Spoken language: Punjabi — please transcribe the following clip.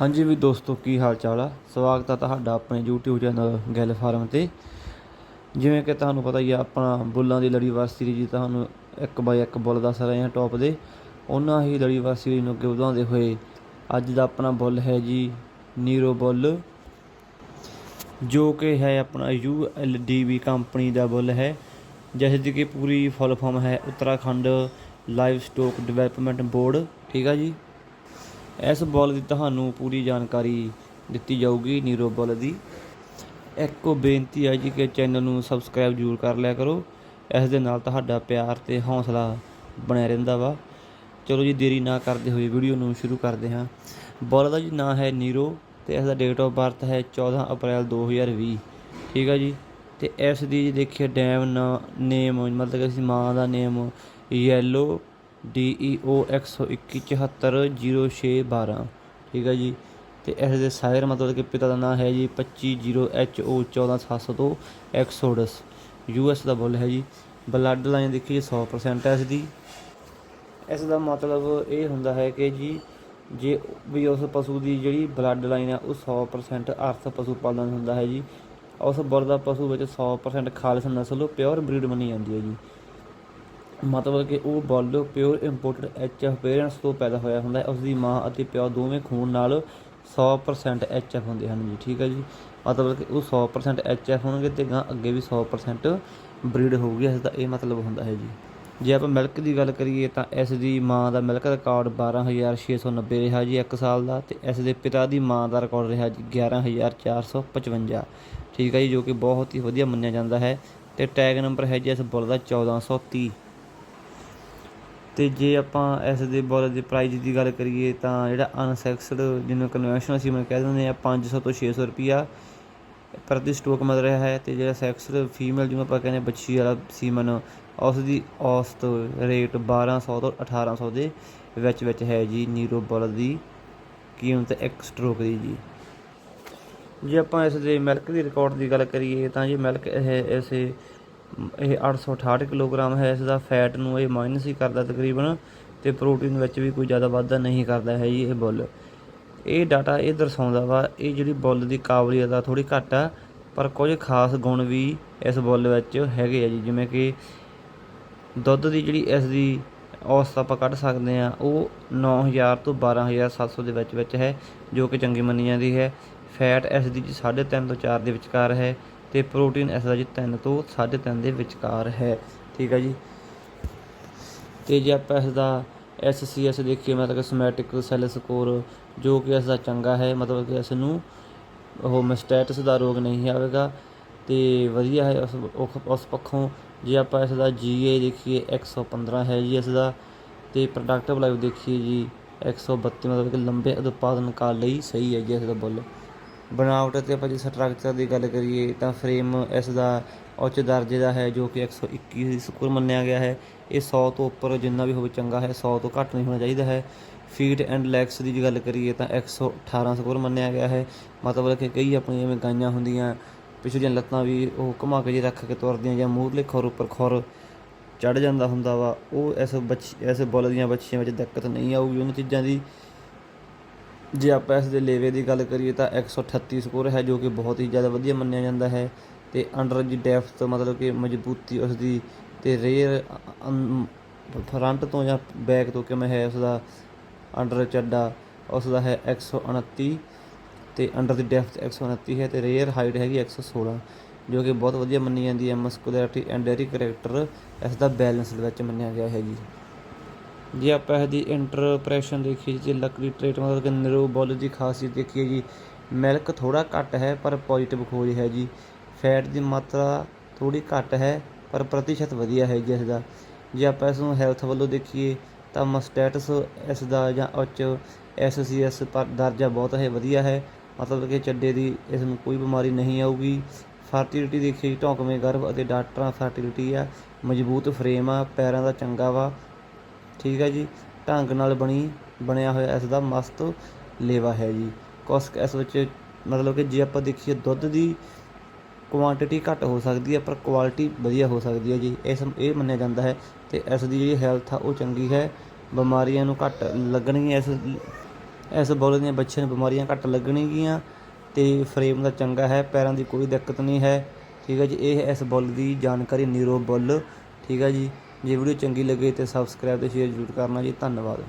ਹਾਂਜੀ ਵੀ ਦੋਸਤੋ, ਕੀ ਹਾਲ ਚਾਲ ਆ? ਸਵਾਗਤ ਆ ਤੁਹਾਡਾ ਆਪਣੇ YouTube ਚੈਨਲ ਗੱਲ ਫਾਰਮ ਤੇ। ਜਿਵੇਂ ਕਿ ਤੁਹਾਨੂੰ ਪਤਾ ਹੀ ਆ ਆਪਣਾ ਬੁੱਲਾਂ ਦੀ ਲੜੀਵਾਰ ਸੀਰੀਜ਼ ਤੁਹਾਨੂੰ ਇੱਕ ਬਾਈ ਇੱਕ ਬੁੱਲ ਦੱਸ ਰਹੇ ਹਾਂ ਟੌਪ ਦੇ। ਉਹਨਾਂ ਹੀ ਲੜੀਵਾਰ ਸੀਰੀਜ਼ ਨੂੰ ਅੱਗੇ ਵਧਾਉਂਦੇ ਹੋਏ ਅੱਜ ਦਾ ਆਪਣਾ ਬੁੱਲ ਹੈ ਜੀ ਨੀਰੋ ਬੁੱਲ, ਜੋ ਕਿ ਹੈ ਆਪਣਾ ULDB ਕੰਪਨੀ ਦਾ ਬੁੱਲ ਹੈ। ਜਿਸ ਦੀ ਕਿ ਪੂਰੀ ਫੁੱਲ ਫਾਰਮ ਹੈ Uttarakhand livestock development board ਠੀਕ ਆ ਜੀ? ਇਸ ਬੁੱਲ ਦੀ ਤੁਹਾਨੂੰ ਪੂਰੀ ਜਾਣਕਾਰੀ ਦਿੱਤੀ ਜਾਊਗੀ ਨੀਰੋ ਬੁੱਲ ਦੀ। ਇੱਕੋ ਬੇਨਤੀ ਹੈ ਜੀ ਕਿ ਚੈਨਲ ਨੂੰ ਸਬਸਕ੍ਰਾਈਬ ਜ਼ਰੂਰ ਕਰ ਲਿਆ ਕਰੋ। ਇਸ ਦੇ ਨਾਲ ਤੁਹਾਡਾ ਪਿਆਰ ਤੇ ਹੌਸਲਾ ਬਣਿਆ ਰਹਿੰਦਾ ਵਾ। ਚਲੋ ਜੀ, ਦੇਰੀ ਨਾ ਕਰਦੇ ਹੋਏ ਵੀਡੀਓ ਨੂੰ ਸ਼ੁਰੂ ਕਰਦੇ ਹਾਂ। ਬੁੱਲ ਦਾ ਜੀ ਨਾਂ ਹੈ ਨੀਰੋ ਤੇ ਇਸ ਦਾ ਡੇਟ ਆਫ ਬਰਥ ਹੈ 14 ਅਪ੍ਰੈਲ 2020 ਠੀਕ ਹੈ ਜੀ? ਤੇ ਇਸ ਦੀ ਜੀ ਦੇਖੀਏ ਡੈਮ ਨੇਮ ਮਤਲਬ ਕਿ ਅਸੀਂ ਮਾਂ ਦਾ ਨੇਮ ਯੈਲੋ ਡੀ ਈ ਓ 121740612 ਠੀਕ ਹੈ ਜੀ। ਤੇ ਇਸ ਦੇ ਸਾਇਰ ਮਤਲਬ ਕਿ ਪਿਤਾ ਦਾ ਨਾਮ ਹੈ ਜੀ 250HO 14700 ਤੋਂ ਐਕਸੋਡਸ। ਯੂਐਸ ਦਾ ਬੁੱਲ ਹੈ ਜੀ। ਬਲੱਡ ਲਾਈਨ ਦੇਖੀਏ 100% ਹੈ ਇਸ ਦੀ ਇਸ ਦਾ ਮਤਲਬ ਇਹ ਹੁੰਦਾ ਹੈ ਕਿ ਜੀ, ਜੇ ਵੀ ਉਸ ਪਸ਼ੂ ਦੀ ਜਿਹੜੀ ਬਲੱਡ ਲਾਈਨ ਆ ਉਹ 100% ਅਰਥ ਪਸ਼ੂ ਪਾਲਣ ਹੁੰਦਾ ਹੈ ਜੀ। ਉਸ ਬੁਰਦਾ ਪਸ਼ੂ ਵਿੱਚ 100% ਖਾਲਸ ਨਸਲ, ਪਿਓਰ ਬਰੀਡ ਮੰਨੀ ਜਾਂਦੀ ਹੈ ਜੀ। ਮਤਲਬ ਕਿ ਉਹ bull pure imported H F parents ਤੋਂ ਪੈਦਾ ਹੋਇਆ ਹੁੰਦਾ ਹੈ। ਉਸ ਦੀ ਮਾਂ ਅਤੇ ਪਿਓ ਦੋਵੇਂ ਖੂਨ ਨਾਲ 100% ਐਚਐਫ ਹੁੰਦੇ ਹਨ ਜੀ, ਠੀਕ ਹੈ ਜੀ। ਮਤਲਬ ਕਿ ਉਹ 100% ਐਚਐਫ ਹੋਣਗੇ ਤੇ ਗਾਂ ਅੱਗੇ ਵੀ 100% ਬਰੀਡ ਹੋਊਗੀ। ਇਸ ਦਾ ਇਹ ਮਤਲਬ ਹੁੰਦਾ ਹੈ ਜੀ। ਜੇ ਆਪਾਂ ਮਿਲਕ ਦੀ ਗੱਲ ਕਰੀਏ ਤਾਂ ਇਸ ਦੀ ਮਾਂ ਦਾ ਮਿਲਕ ਰਿਕਾਰਡ 12690 ਰਿਹਾ ਜੀ 1 ਸਾਲ ਦਾ ਤੇ ਇਸ ਦੇ ਪਿਤਾ ਦੀ ਮਾਂ ਦਾ ਰਿਕਾਰਡ ਰਿਹਾ ਜੀ 11455 ਠੀਕ ਹੈ ਜੀ, ਜੋ ਕਿ ਬਹੁਤ ਹੀ ਵਧੀਆ ਮੰਨਿਆ ਜਾਂਦਾ ਹੈ। ਤੇ ਟੈਗ ਨੰਬਰ ਹੈ ਜੀ ਇਸ ਬੁੱਲ ਦਾ 1430 ਅਤੇ ਜੇ ਆਪਾਂ ਇਸ ਦੇ ਬੋਲਰ ਦੇ ਪ੍ਰਾਈਜ਼ ਦੀ ਗੱਲ ਕਰੀਏ ਤਾਂ ਜਿਹੜਾ ਅਨਸੈਕਸਡ ਜਿਹਨੂੰ ਕਨਵੈਨਸ਼ਨਲ ਸੀਮਨ ਕਹਿ ਦਿੰਦੇ ਆ 500 ਤੋਂ 600 ਰੁਪਿਆ ਪ੍ਰਤੀ ਸਟੋਕ ਮਿਲ ਰਿਹਾ ਹੈ ਤੇ ਜਿਹੜਾ ਸੈਕਸਡ ਫੀਮੇਲ ਜਿਹਨੂੰ ਆਪਾਂ ਕਹਿੰਦੇ ਬੱਚੀ ਵਾਲਾ ਸੀਮਨ ਉਸ ਦੀ ਔਸਤ ਰੇਟ 1200 ਤੋਂ 1800 ਦੇ ਵਿੱਚ ਵਿੱਚ ਹੈ ਜੀ ਨੀਰੋ ਬੋਲਰ ਦੀ ਕੀਮਤ ਇੱਕ ਸਟ੍ਰੋਕ ਦੀ ਜੀ। ਜੇ ਆਪਾਂ ਇਸ ਦੇ ਮਿਲਕ ਦੀ ਰਿਕਾਰਡ ਦੀ ਗੱਲ ਕਰੀਏ ਤਾਂ ਜੀ ਮਿਲਕ ਇਹ, ਇਸੇ ਇਹ 868 ਕਿਲੋਗ੍ਰਾਮ ਹੈ, ਇਸ ਦਾ ਫੈਟ ਨੂੰ ਇਹ ਮਾਈਨਸ ਹੀ ਕਰਦਾ ਤਕਰੀਬਨ ਤੇ ਪ੍ਰੋਟੀਨ ਵਿੱਚ ਵੀ ਕੋਈ ਜ਼ਿਆਦਾ ਵਾਧਾ ਨਹੀਂ ਕਰਦਾ ਹੈ ਜੀ ਇਹ ਬੁੱਲ। ਇਹ ਡਾਟਾ ਇਹ ਦਰਸਾਉਂਦਾ ਵਾ, ਇਹ ਜਿਹੜੀ ਬੁੱਲ ਦੀ ਕਾਬਲੀਅਤ ਆ ਥੋੜੀ ਘੱਟ ਆ, ਪਰ ਕੁਝ ਖਾਸ ਗੁਣ ਵੀ ਇਸ ਬੁੱਲ ਵਿੱਚ ਹੈਗੇ ਆ ਜੀ, ਜਿਵੇਂ ਕਿ ਦੁੱਧ ਦੀ ਜਿਹੜੀ ਇਸ ਦੀ ਔਸਤ ਆਪਾਂ ਕੱਢ ਸਕਦੇ ਆ ਉਹ 9000 ਤੋਂ 12700 ਦੇ ਵਿੱਚ ਵਿੱਚ ਹੈ, ਜੋ ਕਿ ਚੰਗੀ ਮੰਨੀ ਜਾਂਦੀ ਹੈ। ਫੈਟ ਇਸ ਦੀ ਜੀ 3.5 ਤੋਂ 4 ਦੇ ਵਿਚਕਾਰ ਹੈ ਤੇ ਪ੍ਰੋਟੀਨ ਇਸ ਜੀ 3 ਤੋਂ 3.5 ਦੇ ਵਿਚਕਾਰ ਹੈ। ਠੀਕ ਹੈ ਜੀ? ਤੇ ਜੇ ਆਪਾਂ ਇਸ ਦਾ SCS ਦੇਖੀਏ ਮਤਲਬ ਕਿ ਸਮੈਟਿਕ ਸੈੱਲ ਸਕੋਰ ਜੋ ਕਿ ਇਸ ਦਾ ਚੰਗਾ ਹੈ, ਮਤਲਬ ਕਿ ਇਸ ਨੂੰ ਉਹ ਮਸਟੈਟਸ ਦਾ ਰੋਗ ਨਹੀਂ ਆਵੇਗਾ ਤੇ ਵਧੀਆ ਹੈ ਉਸ ਪੱਖੋਂ ਜੇ ਆਪਾਂ ਇਸ ਦਾ GA ਦੇਖੀਏ 115 ਹੈ ਜੀ ਇਸ ਦਾ ਤੇ ਪ੍ਰੋਡਕਟਿਵ ਲਾਈਫ ਦੇਖੀਏ ਜੀ 132 ਮਤਲਬ ਕਿ ਲੰਬੇ ਉਤਪਾਦਨ ਕਾਲ ਲਈ ਸਹੀ ਹੈ ਜੀ ਇਸ ਦਾ ਬੁੱਲ। ਬਣਾਵਟ ਅਤੇ ਆਪਾਂ ਜੇ ਸਟਰਕਚਰ ਦੀ ਗੱਲ ਕਰੀਏ ਤਾਂ ਫਰੇਮ ਇਸ ਦਾ ਉੱਚ ਦਰਜੇ ਦਾ ਹੈ ਜੋ ਕਿ 121 ਸਕੋਰ ਮੰਨਿਆ ਗਿਆ ਹੈ। ਇਹ 100 ਤੋਂ ਉੱਪਰ ਜਿੰਨਾ ਵੀ ਹੋਵੇ ਚੰਗਾ ਹੈ 100 ਤੋਂ ਘੱਟ ਨਹੀਂ ਹੋਣਾ ਚਾਹੀਦਾ ਹੈ। ਫੀਟ ਐਂਡ ਲੈਗਸ ਦੀ ਜੇ ਗੱਲ ਕਰੀਏ ਤਾਂ 118 ਸਕੋਰ ਮੰਨਿਆ ਗਿਆ ਹੈ। ਮਤਲਬ ਕਿ ਕਈ ਆਪਣੀਆਂ ਜਿਵੇਂ ਗਾਈਆਂ ਹੁੰਦੀਆਂ ਪਿਛਲੀਆਂ ਲੱਤਾਂ ਵੀ ਉਹ ਘੁਮਾ ਕੇ ਜੇ ਰੱਖ ਕੇ ਤੁਰਦੀਆਂ ਜਾਂ ਮੂਹਰਲੇ ਖੁਰ ਉੱਪਰ ਖੁਰ ਚੜ ਜਾਂਦਾ ਹੁੰਦਾ ਵਾ, ਉਹ ਇਸ ਬੱਚੀ, ਇਸ ਬੁੱਲ ਦੀਆਂ ਬੱਚੀਆਂ ਵਿੱਚ ਦਿੱਕਤ ਨਹੀਂ ਆਊਗੀ। ਉਹਨਾਂ ਚੀਜ਼ਾਂ ਦੀ ਜੇ ਆਪਾਂ ਇਸ ਦੇ ਲੇਵੇ ਦੀ ਗੱਲ ਕਰੀਏ ਤਾਂ 138 ਸਕੋਰ ਹੈ ਜੋ ਕਿ ਬਹੁਤ ਹੀ ਜ਼ਿਆਦਾ ਵਧੀਆ ਮੰਨਿਆ ਜਾਂਦਾ ਹੈ ਤੇ ਅੰਡਰ ਦੀ ਡੈਪਥ ਮਤਲਬ ਕਿ ਮਜ਼ਬੂਤੀ ਉਸ ਦੀ ਤੇ ਰੇਅਰ ਫਰੰਟ ਤੋਂ ਜਾਂ ਬੈਕ ਤੋਂ ਕਿਵੇਂ ਹੈ ਉਸ ਦਾ ਅੰਡਰ ਚੱਡਾ ਉਸ ਦਾ ਹੈ 129 ਤੇ ਅੰਡਰ ਦੀ ਡੈਪਥ 129 ਹੈ ਤੇ ਰੇਅਰ ਹਾਈਟ ਹੈਗੀ 116 ਜੋ ਕਿ ਬਹੁਤ ਵਧੀਆ ਮੰਨੀ ਜਾਂਦੀ ਹੈ ਮਸਕੂਲੈਰਿਟੀ ਐਂਡ ਡੈਰੀ ਕਰੈਕਟਰ ਇਸ ਦਾ ਬੈਲੈਂਸ ਦੇ ਵਿੱਚ ਮੰਨਿਆ ਗਿਆ ਹੈ ਜੀ। ਜੇ ਆਪਾਂ ਇਹਦੀ ਇੰਟਰਪ੍ਰੈਸ਼ਨ ਦੇਖੀਏ ਜੀ ਲੱਕੜੀ ਟ੍ਰੇਟ ਮਤਲਬ ਕਿ ਨਿਰੋ ਦੀ ਖਾਸੀਅਤ ਦੇਖੀਏ ਜੀ ਮਿਲਕ ਥੋੜਾ ਘੱਟ ਹੈ ਪਰ ਪੋਜ਼ਿਟਿਵ ਖੋਜ ਹੈ ਜੀ। ਫੈਟ ਦੀ ਮਾਤਰਾ ਥੋੜੀ ਘੱਟ ਹੈ ਪਰ ਪ੍ਰਤੀਸ਼ਤ ਵਧੀਆ ਹੈ ਜੀ ਇਸ ਦਾ ਜੇ ਆਪਾਂ ਇਸ ਨੂੰ ਹੈਲਥ ਵੱਲੋਂ ਦੇਖੀਏ, ਤਾਂ ਮਸਟੈਟਸ ਇਸ ਦਾ ਜਾਂ ਉੱਚ ਐਸਸੀਐਸ ਪਰ ਦਰਜਾ ਬਹੁਤ ਹੈ, ਵਧੀਆ ਹੈ। ਮਤਲਬ ਕਿ ਚੱਡੇ ਦੀ ਇਸ ਨੂੰ ਕੋਈ ਬਿਮਾਰੀ ਨਹੀਂ ਆਊਗੀ। ਫਰਟੀਲਿਟੀ ਦੇਖੀ ਜੀ, ਢੌਕਵੇਂ ਗਰਭ ਅਤੇ ਡਾਕਟਰਾਂ ਫਰਟੀਲਿਟੀ ਆ। ਮਜ਼ਬੂਤ ਫਰੇਮ ਆ, ਪੈਰਾਂ ਦਾ ਚੰਗਾ ਵਾ ਠੀਕ ਹੈ ਜੀ, ਢੰਗ ਨਾਲ ਬਣੀ, ਬਣਿਆ ਹੋਇਆ ਇਸ ਦਾ ਮਸਤ ਲੇਵਾ ਹੈ ਜੀ। ਕੋਸਕ ਇਸ ਵਿੱਚ ਮਤਲਬ ਕਿ ਜੇ ਆਪਾਂ ਦੇਖੀਏ ਦੁੱਧ ਦੀ ਕੁਆਂਟੀਟੀ ਘੱਟ ਹੋ ਸਕਦੀ ਹੈ, ਪਰ ਕੁਆਲਿਟੀ ਵਧੀਆ ਹੋ ਸਕਦੀ ਹੈ ਜੀ। ਇਸ ਇਹ ਮੰਨਿਆ ਜਾਂਦਾ ਹੈ ਤੇ ਇਸ ਦੀ ਜਿਹੜੀ ਹੈਲਥ ਆ ਉਹ ਚੰਗੀ ਹੈ। ਬਿਮਾਰੀਆਂ ਨੂੰ ਘੱਟ ਲੱਗਣਗੀਆਂ, ਇਸ ਇਸ ਬੋਲੇ ਦੀਆਂ ਬੱਚਿਆਂ ਨੂੰ ਬਿਮਾਰੀਆਂ ਘੱਟ ਲੱਗਣਗੀਆਂ ਤੇ ਫਰੇਮ ਦਾ ਚੰਗਾ ਹੈ, ਪੈਰਾਂ ਦੀ ਕੋਈ ਦਿੱਕਤ ਨਹੀਂ ਹੈ। ਠੀਕ ਹੈ ਜੀ, ਇਹ ਇਸ ਬੋਲ ਦੀ ਜਾਣਕਾਰੀ ਨੀਰੋ ਬੁੱਲ ਠੀਕ ਹੈ ਜੀ। ਜੇ ਵੀਡੀਓ ਚੰਗੀ ਲੱਗੇ ਤੇ ਸਬਸਕ੍ਰਾਈਬ ਤੇ ਸ਼ੇਅਰ ਜ਼ਰੂਰ ਕਰਨਾ ਜੀ। ਧੰਨਵਾਦ।